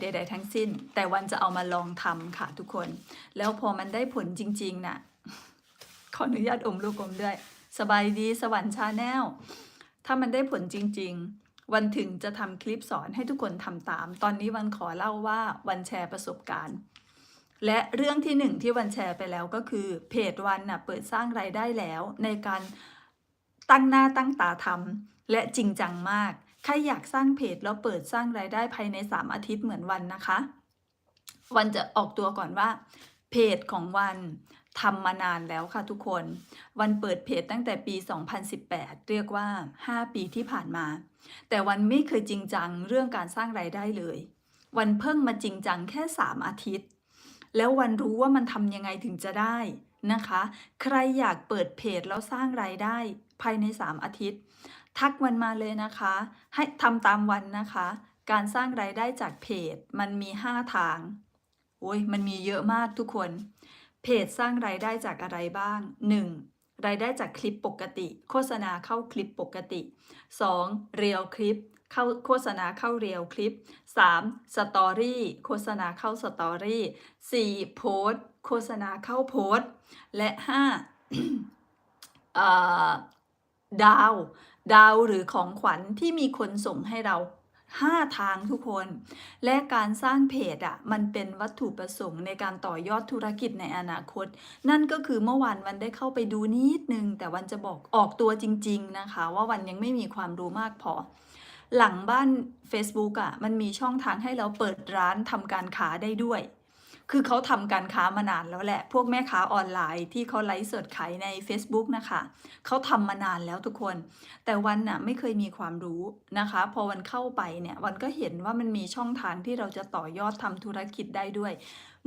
ใด ๆ ทั้งสิ้น แต่วันจะเอามาลองทำค่ะทุกคน แล้วพอมันได้ผลจริง ๆน่ะขออนุญาตอมลูกอมด้วย สบายดีสวรรค์ชาแนลถ้ามันได้ผลจริง ๆวันถึงจะทำคลิปสอนให้ทุกคนทำตาม ตอนนี้วันขอเล่าว่าวันแชร์ประสบการณ์ และเรื่องที่หนึ่งที่วันแชร์ไปแล้วก็คือ เพจวันน่ะเปิดสร้างรายได้แล้วในการตั้งหน้าตั้งตาทำและจริงจังมาก ใครอยากสร้างเพจแล้วเปิดสร้างรายได้ภายใน 3 อาทิตย์เหมือนวันนะคะ วันจะออกตัวก่อนว่า เพจของวันทำมานานแล้วค่ะทุกคน วันเปิดเพจตั้งแต่ปี 2018 เรียกว่า 5 ปีที่ผ่านมา แต่วันไม่เคยจริงจังเรื่องการสร้างรายได้เลย วันเพิ่งมาจริงจังแค่ 3 อาทิตย์ แล้ววันรู้ว่ามันทำยังไงถึงจะได้นะคะ ใครอยากเปิดเพจแล้วสร้างรายได้ภายใน 3 อาทิตย์ ทักวันมาเลยนะคะ ให้ทำตามวันนะคะ การสร้างรายได้จากเพจมันมี 5 ทางโอ้ยมันมีเยอะมากทุกคน เพจสร้างรายได้จากอะไรบ้าง 1. รายได้จากคลิปปกติ โฆษณาเข้าคลิปปกติ 2. เรียลคลิปเข้าโฆษณาเข้าเรียลคลิป 3. สตอรี่โฆษณาเข้าสตอรี่ 4. โพสโฆษณาเข้าโพสและ5เอ่อดาว ดาวหรือของขวัญที่มีคนส่งให้เรา5ทางทุกคน และการสร้างเพจอะมันเป็นวัตถุประสงค์ในการต่อยอดธุรกิจในอนาคต นั่นก็คือเมื่อวานวันได้เข้าไปดูนิดนึง แต่วันจะบอกออกตัวจริง ๆนะคะ ว่าวันยังไม่มีความรู้มากพอ หลังบ้าน Facebook อะมันมีช่องทางให้เราเปิดร้านทำการค้าได้ด้วย คือเขาทำการค้ามานานแล้วแหละ พวกแม่ค้าออนไลน์ที่เขาไลฟ์สดขายใน Facebook นะคะ เขาทำมานานแล้วทุกคน แต่วันน่ะไม่เคยมีความรู้นะคะ พอวันเข้าไปเนี่ยวันก็เห็นว่ามันมีช่องทางที่เราจะต่อยอดทำธุรกิจได้ด้วย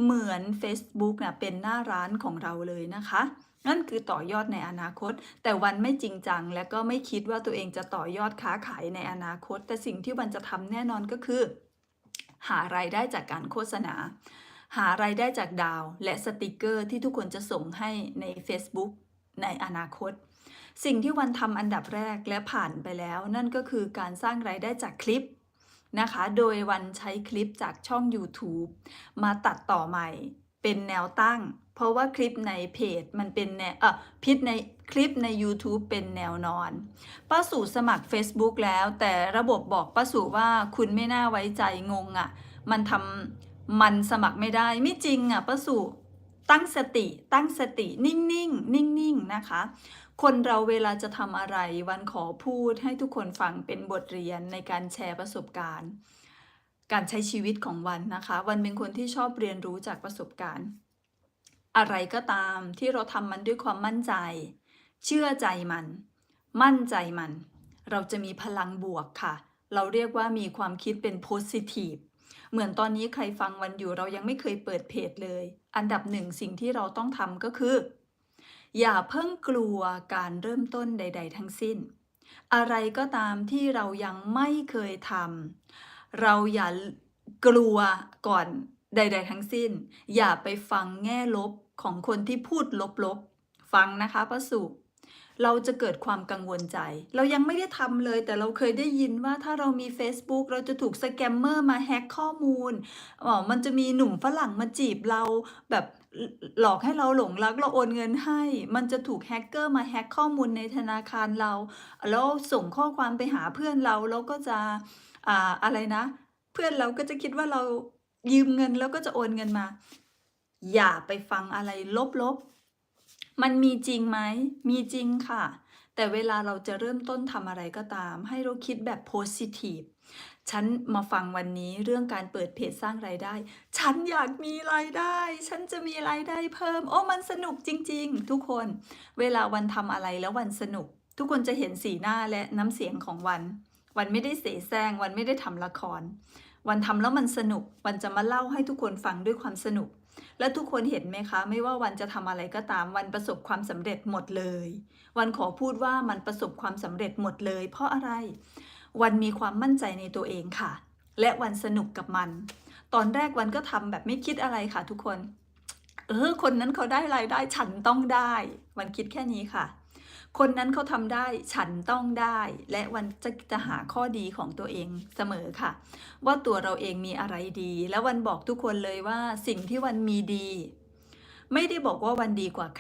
เหมือน Facebook น่ะเป็นหน้าร้านของเราเลยนะคะนั่นคือต่อยอดในอนาคต แต่วันไม่จริงจัง และก็ไม่คิดว่าตัวเองจะต่อยอดค้าขายในอนาคต แต่สิ่งที่วันจะทำแน่นอนก็คือ หารายได้จากการโฆษณา หารายได้จากดาว และสติกเกอร์ที่ทุกคนจะส่งให้ใน Facebook ในอนาคต สิ่งที่วันทำอันดับแรกและผ่านไปแล้ว นั่นก็คือการสร้างรายได้จากคลิปนะคะ โดยวันใช้คลิปจากช่อง YouTube มาตัดต่อใหม่ เป็นแนวตั้ง เพราะว่าคลิปในเพจมันเป็นแนวเออพิษในคลิปใน YouTube เป็นแนวนอน ป้าสู่สมัคร Facebook แล้ว แต่ระบบบอกป้าสู่ว่าคุณไม่น่าไว้ใจงงอะ่ะ มันทำ มันสมัครไม่ได้ไม่จริงอะป้าสู่ตั้งสติ ตั้งสติ นิ่งๆนิ่งๆนะคะ คนเราเวลาจะทำอะไร วันขอพูดให้ทุกคนฟังเป็นบทเรียนในการแชร์ประสบการณ์ การใช้ชีวิตของวันนะคะ วันเป็นคนที่ชอบเรียนรู้จากประสบการณ์ อะไรก็ตามที่เราทำมันด้วยความมั่นใจ เชื่อใจมัน มั่นใจมัน เราจะมีพลังบวกค่ะ เราเรียกว่ามีความคิดเป็น positive เหมือนตอนนี้ใครฟังวันอยู่เรายังไม่เคยเปิดเพจเลย อันดับหนึ่งสิ่งที่เราต้องทำก็คือ อย่าเพิ่งกลัวการเริ่มต้นใด ๆ ทั้งสิ้น อะไรก็ตามที่เรายังไม่เคยทำเราอย่ากลัวก่อนใด ๆ ทั้งสิ้น อย่าไปฟังแง่ลบของคนที่พูดลบๆ ฟังนะคะป้าสุ เราจะเกิดความกังวลใจ เรายังไม่ได้ทำเลย แต่เราเคยได้ยินว่าถ้าเรามี Facebook เราจะถูกสแกมเมอร์มาแฮ็กข้อมูลอ๋อมันจะมีหนุ่มฝรั่งมาจีบเราแบบหลอกให้เราหลงรักเราโอนเงินให้ มันจะถูกแฮกเกอร์มาแฮ็กข้อมูลในธนาคารเรา แล้วส่งข้อความไปหาเพื่อนเราแล้วก็จะอ่าอะไรนะ เพื่อนเราก็จะคิดว่าเรายืมเงินแล้วก็จะโอนเงินมา อย่าไปฟังอะไรลบๆ มันมีจริงไหม มีจริงค่ะ แต่เวลาเราจะเริ่มต้นทำอะไรก็ตาม ให้เราคิดแบบ positive ฉันมาฟังวันนี้เรื่องการเปิดเพจสร้างรายได้ ฉันอยากมีรายได้ ฉันจะมีรายได้เพิ่ม โอ้มันสนุกจริง ๆ ทุกคน เวลาวันทำอะไรแล้ววันสนุก ทุกคนจะเห็นสีหน้าและน้ำเสียงของวัน วันไม่ได้เสแสร้ง วันไม่ได้ทำละคร วันทำแล้วมันสนุก วันจะมาเล่าให้ทุกคนฟังด้วยความสนุก และทุกคนเห็นไหมคะ ไม่ว่าวันจะทำอะไรก็ตามวันประสบความสำเร็จหมดเลย วันขอพูดว่ามันประสบความสำเร็จหมดเลย เพราะอะไร วันมีความมั่นใจในตัวเองค่ะ และวันสนุกกับมัน ตอนแรกวันก็ทำแบบไม่คิดอะไรค่ะ ทุกคน เออ คนนั้นเขาได้รายได้ฉันต้องได้ วันคิดแค่นี้ค่ะ คนนั้นเขาทำได้ฉันต้องได้ และวันจะจะหาข้อดีของตัวเองเสมอค่ะ ว่าตัวเราเองมีอะไรดี แล้ววันบอกทุกคนเลยว่าสิ่งที่วันมีดี ไม่ได้บอกว่าวันดีกว่า